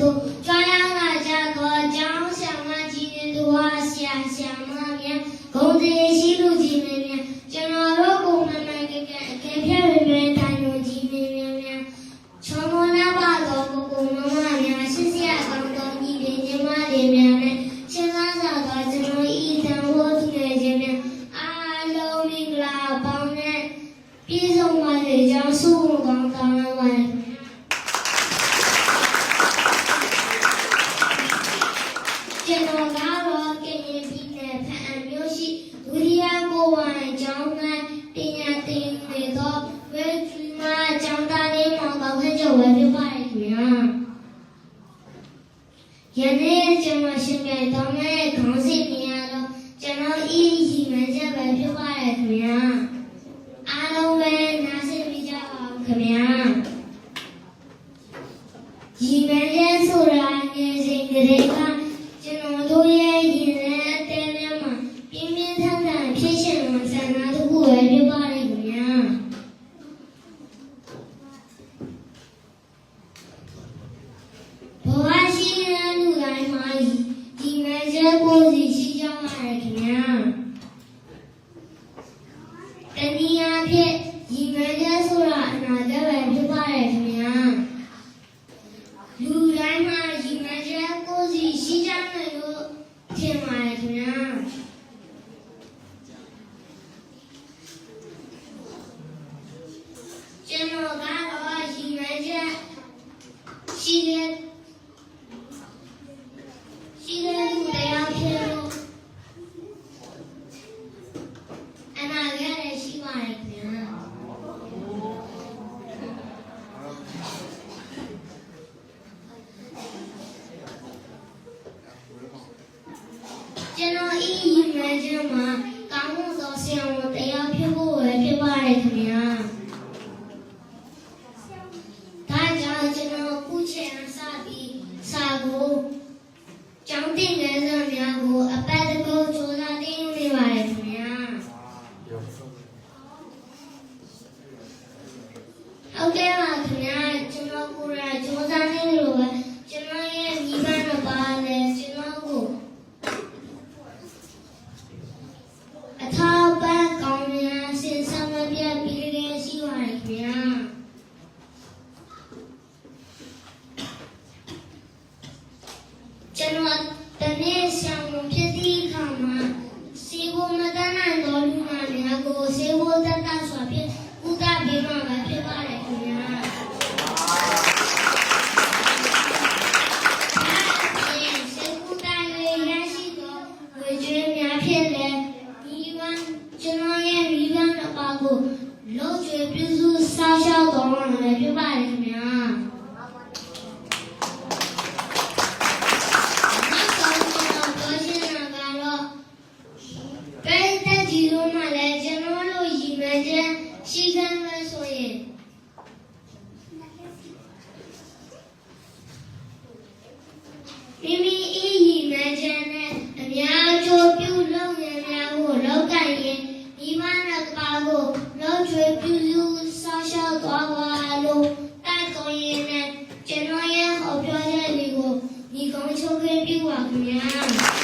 တို့ကျောင်းရကကြခေါ်ကျောင်းဆရာမကြီးနဲ့တို့ဟာဆရာဆရာမများဂုံတရေရှိလူကြီးများများကျွန်တော်တို့ကိုမမှန်ကန်ကန်အကယ်ဖြတ်ပြပြတိုင်လူကြီးများများများချောမနာပါတော်ကိုကိုမမများဆစ်ဆရာကောင်းတော်ကြီးတွေညီမတွေများနဲ့ရှင်သာသာကကျွန်တော်ဤတန်ဖို့သူငယ်ချင်းများအားလုံးမင်္ဂလာပေါင်းနဲ့ပြည့်စုံပါစေကြောင်းဆုမကောင်းကောင်းပါ ကျွန်တော်ကတော့ကင်ရင်ပြည်နယ်ဖန်အမျိုးရှိဒုတိယကိုဝိုင်ကျောင်းသားပညာသင်နေသောဝေဖီမာကျောင်းသားလေးမောင်ပေါင်းကျော်ဝယ်ပြပါတယ်ခင်ဗျာယနေ့ကျွန်တော်ရှင်ပြိုင်တော်မဲ့ခေါင်းစဉ်များတော့ကျွန်တော်ဤရည်မှန်းချက်ပဲဖြစ်ပါတယ်ခင်ဗျာအားလုံးပဲနားဆင်ကြပါဦးခင်ဗျာ Okay, can you. minha irmã de. ကျွန်တော်တနေ့ဆောင်ဖြစ်သည့်အခါမှာစေဝမတနာတော်လူနာများကိုစေဝတတစွာဖြင့်ဥဒပေးမှပဲဖြစ်ပါတယ်ခင်ဗျာကျွန်တော်ရဲ့မိဘနှစ်ပါးကိုလုံးကျွေးပြုစု မိမိဤညီမချမ်းနဲ့အများချိုးပြုလုပ်ငန်းများကိုလုပ်ကိုင်ရင်မိမနဲ့ကပါကိုလုပ်ချွေပြုစုဆောင်ရှောက်သွားပါလို့တိုက်တွန်းရင်းနဲ့ကျွန်တော်ရဲ့ဟောပြောချက်တွေကိုဒီကောင်းချုပ်ခွင့်ပြုပါခင်ဗျာ